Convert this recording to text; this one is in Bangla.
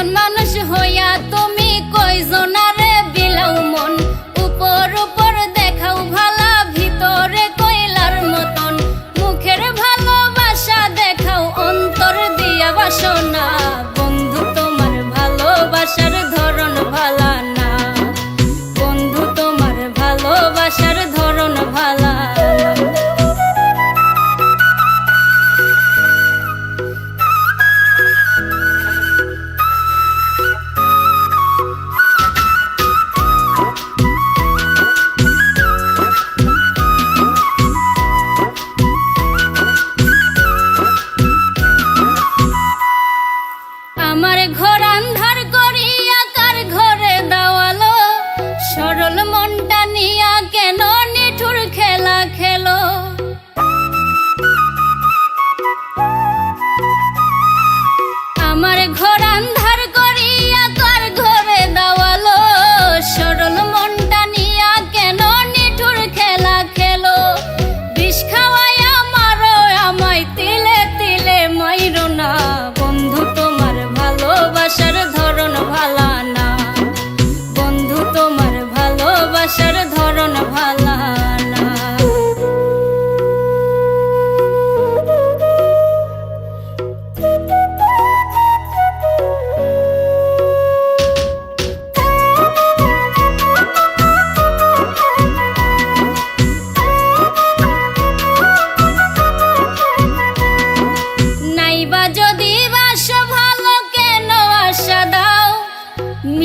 একজন মানুষ হইয়া তুমি সরল মনটা নিয়া কেন নিঠুর খেলা খেলো? আমার ঘর আন্ধার